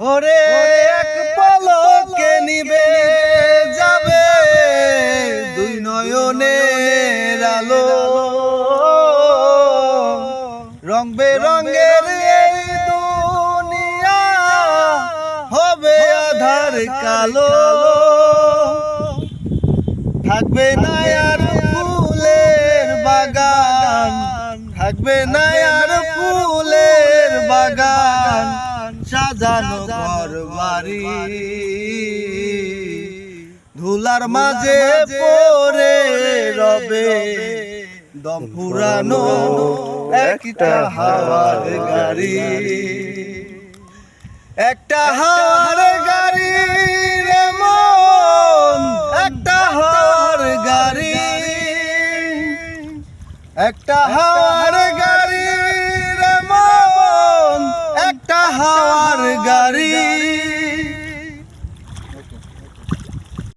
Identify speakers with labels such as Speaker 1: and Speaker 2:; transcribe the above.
Speaker 1: ওরে এক পলকে নিবে যাবে দুই নয়নের আলো। রং বেরঙের এই দুনিয়া হবে আধার কালো। থাকবে না আর ফুলের বাগান। থাকবে না আর ফুলের বাগান। সাজানো ঘর বাড়ি। ধুলার মাঝে পড়ে রবে। দম ফুরানো একটা হাওয়ার গাড়ি। একটা হাওয়ার গাড়ি রে মন। একটা হাওয়ার গাড়ি। একটা হাওয়ার গাড়ি রে মন একটা হাওয়ার গাড়ি।